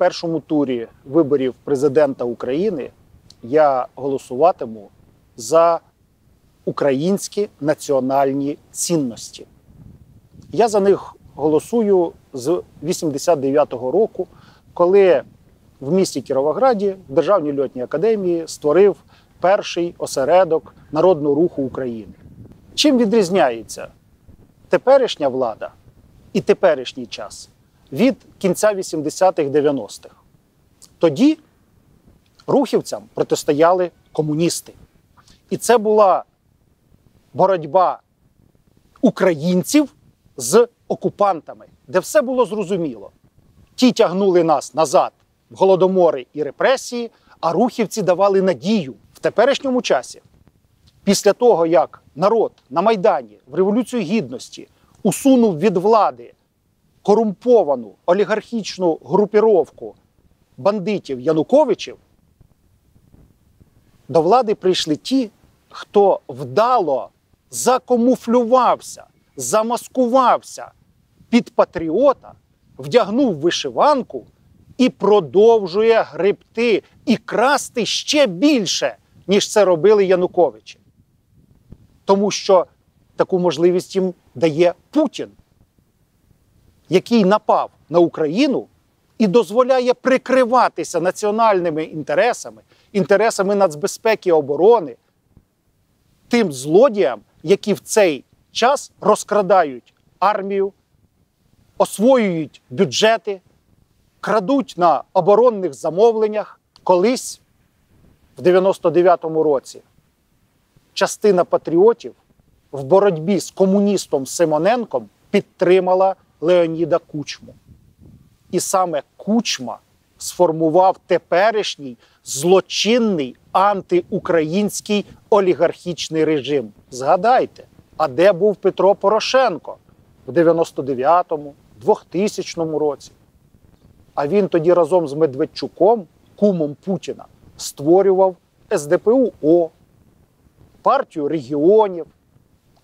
першому турі виборів президента України я голосуватиму за українські національні цінності. Я за них голосую з 89-го року, коли в місті Кіровограді в Державній льотній академії створив перший осередок народного руху України. Чим відрізняється теперішня влада і теперішній час від кінця 80-х 90-х? Тоді рухівцям протистояли комуністи. І це була боротьба українців з окупантами, де все було зрозуміло. Ті тягнули нас назад в голодомори і репресії, а рухівці давали надію в теперішньому часі. Після того, як народ на Майдані в Революцію Гідності усунув від влади корумповану олігархічну групіровку бандитів Януковичів, до влади прийшли ті, хто вдало закамуфлювався, замаскувався під патріота, вдягнув вишиванку і продовжує гребти і красти ще більше, ніж це робили Януковичі. Тому що таку можливість їм дає Путін, який напав на Україну і дозволяє прикриватися національними інтересами, інтересами нацбезпеки і оборони тим злодіям, які в цей час розкрадають армію, освоюють бюджети, крадуть на оборонних замовленнях. Колись в 99-му році частина патріотів в боротьбі з комуністом Симоненком підтримала Леоніда Кучму. І саме Кучма сформував теперішній злочинний антиукраїнський олігархічний режим. Згадайте, а де був Петро Порошенко в 99-му, 2000 році? А він тоді разом з Медведчуком, кумом Путіна, створював СДПУ партію регіонів,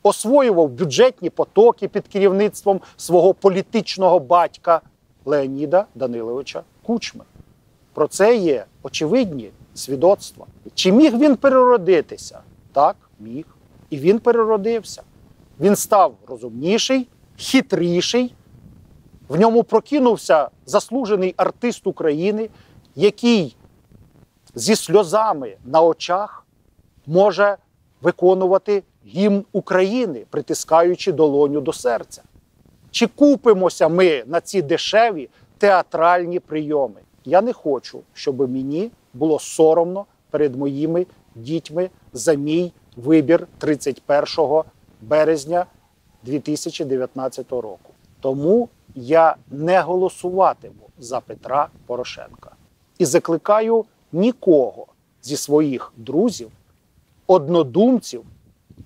освоював бюджетні потоки під керівництвом свого політичного батька Леоніда Даниловича Кучми. Про це є очевидні свідоцтва. Чи міг він переродитися? Так, міг. І він переродився. Він став розумніший, хитріший. В ньому прокинувся заслужений артист України, який зі сльозами на очах може виконувати гімн України, притискаючи долоню до серця. Чи купимося ми на ці дешеві театральні прийоми? Я не хочу, щоб мені було соромно перед моїми дітьми за мій вибір 31 березня 2019 року. Тому я не голосуватиму за Петра Порошенка і закликаю нікого зі своїх друзів, однодумців,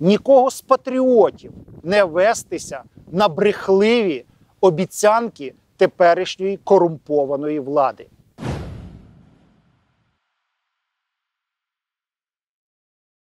нікого з патріотів не вестися на брехливі обіцянки теперішньої корумпованої влади.